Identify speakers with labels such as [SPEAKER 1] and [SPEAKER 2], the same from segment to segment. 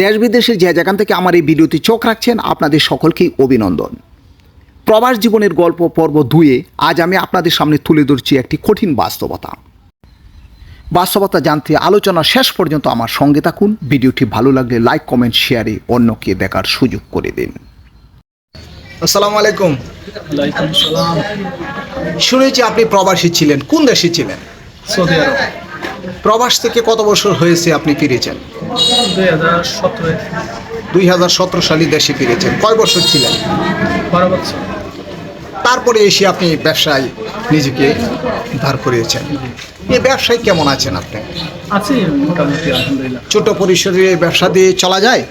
[SPEAKER 1] দেশ বিদেশের যে যেখান থেকে আমার এই ভিডিওতে চোখ রাখছেন আপনাদের সকলকেই অভিনন্দন। প্রবাস জীবনের গল্প পর্ব দুয়ে আজ আমি আপনাদের সামনে তুলে ধরছি একটি কঠিন বাস্তবতা। বাস্তবতা জানতে আলোচনা শেষ পর্যন্ত আমার সঙ্গে থাকুন। ভিডিওটি ভালো লাগলে লাইক কমেন্ট শেয়ারে অন্যকে দেখার সুযোগ করে দিন। আসসালামু আলাইকুম। শুনেছি আপনি প্রবাসী ছিলেন। কোন দেশে ছিলেন?
[SPEAKER 2] Saudi Arab.
[SPEAKER 1] প্রবাস থেকে কত বছর হয়েছে আপনি ফিরেছেন?
[SPEAKER 2] দুই হাজার সতেরো
[SPEAKER 1] সালে। দেশে ফিরেছেন। কয় বছর ছিলেন?
[SPEAKER 2] বারো বছর।
[SPEAKER 1] তারপরে এসে আপনি ব্যবসায় নিজেকে ধার করিয়েছেন এই ব্যবসায় কেমন আছেন আপনি?
[SPEAKER 2] আছি মোটামুটি আলহামদুলিল্লাহ।
[SPEAKER 1] ছোট পরিসরে ব্যবসা দিয়ে চলা যায়?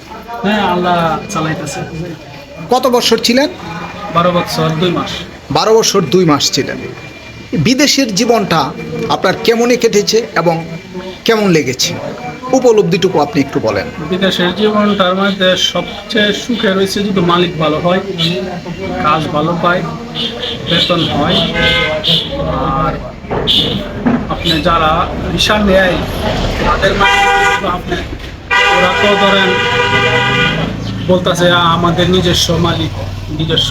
[SPEAKER 2] হ্যাঁ আল্লাহ চালাইতেছে।
[SPEAKER 1] কত বছর ছিলেন?
[SPEAKER 2] বারো বছর দুই মাস।
[SPEAKER 1] বারো বছর দুই মাস ছিলেন। বিদেশের জীবনটা আপনার কেমনই কেটেছে এবং কেমন লেগেছে? উপলব্ধিটুকু আপনি একটু বলেন।
[SPEAKER 2] বিদেশের জীবনটার মধ্যে সবচেয়ে সুখে রয়েছে যদি মালিক ভালো হয়, কাজ ভালো পায়, বেতন হয়, আর আপনি যারা ভিসা নেয়, তাদের আপনি ওরা তো ধরেন বলতেছে আমাদের নিজস্ব মালিক, নিজস্ব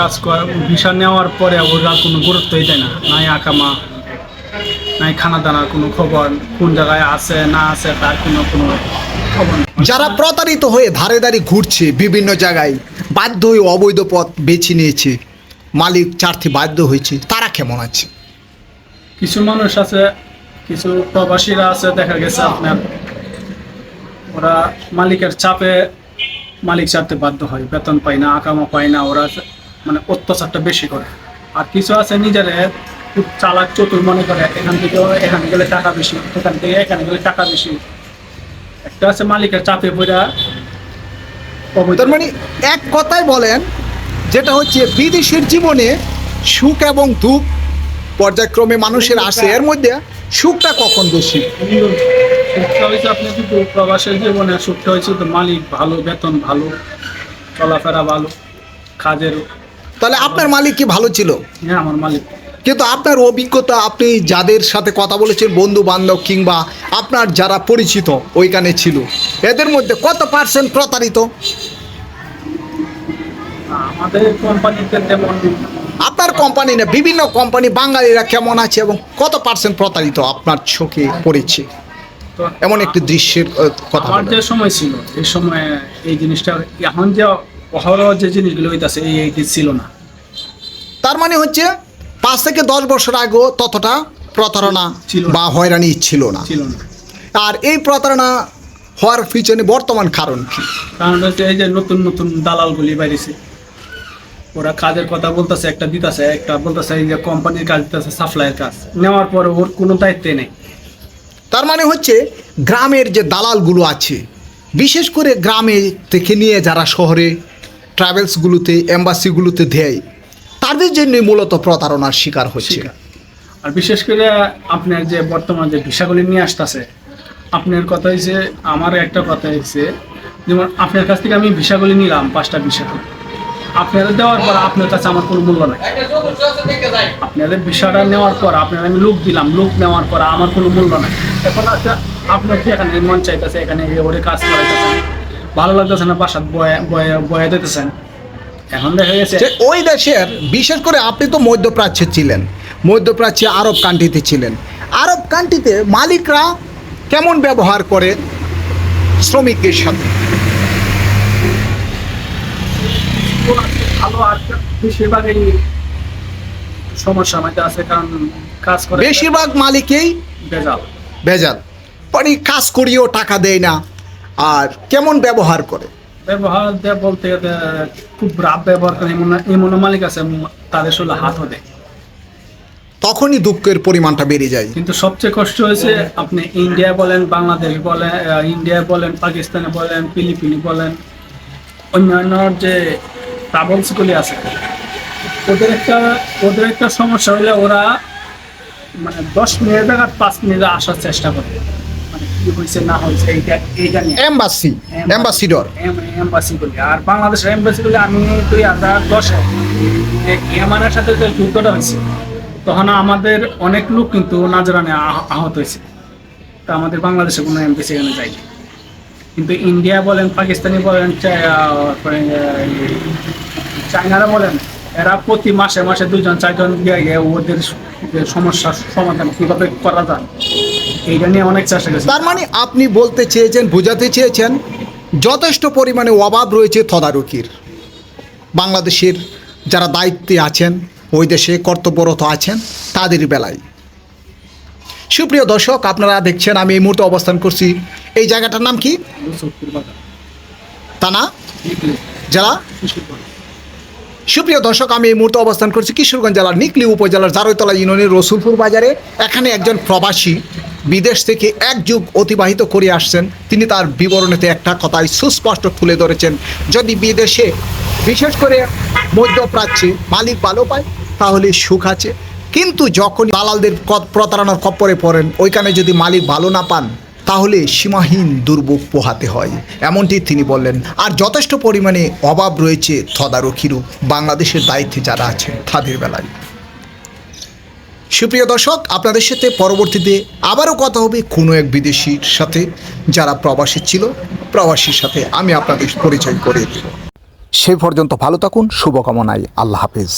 [SPEAKER 2] কাজ করা ভিসা নেওয়ার পরে ওরা কোনো গুরুত্বই দেয় না। নাই আকামা নাই খানা দানার কোনো খবর কোন জায়গায় আছে না আছে তার কোনো কোনো
[SPEAKER 1] যারা প্রতারিত হয়ে ধারে ধারে ঘুরছে বিভিন্ন জায়গায় বাধ্য হয়ে অবৈধ পথ বেছে নিয়েছে। মালিক চার্থে বাধ্য হয়েছে। তারা কেমন আছে?
[SPEAKER 2] কিছু মানুষ আছে কিছু প্রবাসীরা আছে দেখা গেছে আপনার ওরা মালিকের চাপে মালিক ছাড়তে বাধ্য হয়। বেতন পায় না আকামা পায় না ওরা মানে অত্যাচারটা বেশি করে। আর কিছু আছে নিজের খুব চালাক চতুর মনে করে এখান থেকে এখানে গেলে টাকা বেশি এখান থেকে এখানে গেলে টাকা বেশি। একটা আছে মালিকের চাপে পড়া
[SPEAKER 1] তার মানে এক কথায় বলেন যেটা হচ্ছে বিদেশের জীবনে সুখ এবং দুঃখ পর্যায়ক্রমে মানুষের আসে এর মধ্যে সুখটা কখন বেশি?
[SPEAKER 2] সুখটা হয়েছে আপনি কিন্তু প্রবাসের জীবনে সুখটা হয়েছে তো মালিক ভালো বেতন ভালো চলাফেরা ভালো কাজের
[SPEAKER 1] তাহলে আপনার মালিক কি ভালো ছিল?
[SPEAKER 2] হ্যাঁ আমার মালিক।
[SPEAKER 1] কিন্তু আপনার অভিজ্ঞতা আপনি যাদের সাথে কথা বলেছেন বন্ধু বান্ধব কিংবা আপনার যারা পরিচিত ওইখানে ছিল। এদের মধ্যে কত পার্সেন্ট প্রতারিত?
[SPEAKER 2] আমাদের কোম্পানিতে তেমন
[SPEAKER 1] আপনার কোম্পানি না বিভিন্ন কোম্পানি বাঙালিরা কেমন আছে এবং কত পার্সেন্ট প্রতারিত আপনার চোখে পড়েছে? এমন একটি দৃশ্যের কথা
[SPEAKER 2] আমার যে সময় ছিল এই সময় এই জিনিসটা এখন যে যে জিনিসগুলো হইতাছে এই ছিল না।
[SPEAKER 1] তার মানে হচ্ছে পাঁচ থেকে দশ বছর আগেও ততটা প্রতারণা
[SPEAKER 2] ছিল
[SPEAKER 1] বা হয়রানি ছিল না।
[SPEAKER 2] ছিল না।
[SPEAKER 1] আর এই প্রতারণা হওয়ার পিছনে বর্তমান কারণ কি?
[SPEAKER 2] কারণ হচ্ছে এই যে নতুন নতুন দালালগুলি বাইরেছে ওরা কাজের কথা বলতেছে একটা দিতেছে একটা বলতেছে এই যে কোম্পানির কাজ দিতেছে সাপ্লাইয়ের কাজ। নেওয়ার পরে ওর কোনো দায়িত্বে নেই।
[SPEAKER 1] তার মানে হচ্ছে গ্রামের যে দালালগুলো আছে বিশেষ করে গ্রামে থেকে নিয়ে যারা শহরে ট্রাভেলসগুলোতে এম্বাসিগুলোতে দেয়। তাদের জন্যই মূলত প্রতারণার শিকার হচ্ছে।
[SPEAKER 2] আর বিশেষ করে আপনার যে বর্তমান যে ভিসাগুলি নিয়ে আসতেছে, আপনার কথা হয়েছে আমার একটা কথা হয়েছে যেমন আপনার কাছ থেকে আমি ভিসাগুলি নিলাম পাঁচটা ভিসা আপনাদের দেওয়ার পর আপনার কাছে আমার কোনো মূল্য নাই। আপনাদের ভিসাটা নেওয়ার পর আপনার আমি লোক দিলাম, লোক নেওয়ার পর আমার কোনো মূল্য নাই। এখন আছে আপনার কি এখানে মন চাইতেছে, এখানে ওরে কাজ করাইতেছেন ভালো লাগতেছে না বাসাত বয়ে বয়ে বয়ে দিতেছেন এখন দেখা গেছে
[SPEAKER 1] ওই দেশের বিশেষ করে আপনি তো মধ্যপ্রাচ্যে ছিলেন মধ্যপ্রাচ্যে আরব কান্ট্রিতে ছিলেন। আরব কান্ট্রিতে মালিকরা কেমন ব্যবহার করে শ্রমিকের সাথে?
[SPEAKER 2] ভালো আর বেশিরভাগই সমস্যা মধ্যে আছে কারণ কাজ করে
[SPEAKER 1] বেশিরভাগ মালিকেই
[SPEAKER 2] বেজাল
[SPEAKER 1] ভেজাল। মানে কাজ করিয়েও টাকা দেয় না। আর কেমন ব্যবহার করে?
[SPEAKER 2] ব্যবহার বলতে খুব রাব ব্যবহার করে। এমন এমন মালিক আছে তাদের শুধু হাতও দেয়
[SPEAKER 1] তখনই দুঃখের পরিমাণটা বেড়ে যায়।
[SPEAKER 2] কিন্তু সবচেয়ে কষ্ট হয়েছে আপনি ইন্ডিয়া বলেন বাংলাদেশ বলেন ইন্ডিয়া বলেন পাকিস্তানে বলেন ফিলিপিনি বলেন অন্যান্য যে ট্রাভেলসগুলি আছে ওদের একটা ওদের একটা সমস্যা হলে ওরা মানে দশ মিনিট জায়গা পাঁচ মিনিটে আসার চেষ্টা করে। হয়েছে না হয়েছে এইটা এইটা নিয়ে।
[SPEAKER 1] এম্বাসি অ্যাম্বাসিডর
[SPEAKER 2] এম্বাসি বলি। আর বাংলাদেশের এম্বাসি বলি আমি দুই হাজার দশে ইয়ামানের সাথে যে যুদ্ধটা হয়েছে তখন আমাদের অনেক লোক কিন্তু নাজরানে আহ- আহত হয়েছে। তা আমাদের বাংলাদেশে কোনো এমবেসি এখানে যায়নি। কিন্তু ইন্ডিয়া বলেন পাকিস্তানি বলেন চা- আহ, তারপরে, আহ, এই চায়নারা বলেন এরা প্রতি মাসে মাসে দুজন চারজন গিয়ে গিয়ে ওদের সমস্যার সমাধান কীভাবে করা যায়।
[SPEAKER 1] তার মানে আপনি বলতে চেয়েছেন, বোঝাতে চেয়েছেন, যথেষ্ট পরিমাণে অভাব রয়েছে তদারকির। বাংলাদেশের যারা দায়িত্বে আছেন, ওই দেশে কর্তব্যরত আছেন, তাদের বেলায়। সুপ্রিয় দর্শক, আপনারা দেখছেন, আমি এই মুহূর্তে অবস্থান করছি। এই জায়গাটার নাম কি। তানা জেলা? সুপ্রিয় দর্শক, আমি এই মুহূর্তে অবস্থান করছি কিশোরগঞ্জ জেলার নিকলি উপজেলার জারৈতলা ইউনিয়নের রসুলপুর বাজারে। এখানে একজন প্রবাসী বিদেশ থেকে এক যুগ অতিবাহিত করে আসছেন। তিনি তার বিবরণীতে একটা কথাই সুস্পষ্ট তুলে ধরেছেন। যদি বিদেশে বিশেষ করে মধ্যপ্রাচ্যে মালিক ভালো পায়, তাহলে সুখ আছে। কিন্তু যখন দালালদের প্রতারণার কপ্পরে পড়েন, ওইখানে যদি মালিক ভালো না পান, তাহলে সীমাহীন দুর্ভোগ পোহাতে হয়, এমনটি তিনি বললেন। আর যথেষ্ট পরিমাণে অভাব রয়েছে তদারকিরও। বাংলাদেশের দায়িত্বে যারা আছেন, তাদের বেলায়। সুপ্রিয় দর্শক, আপনাদের সাথে পরবর্তীতে আবারও কথা হবে কোনো এক বিদেশির সাথে যারা প্রবাসী ছিল। প্রবাসীর সাথে আমি আপনাদের পরিচয় করে দেব। সেই পর্যন্ত ভালো থাকুন, শুভকামনায় আল্লাহ হাফিজ।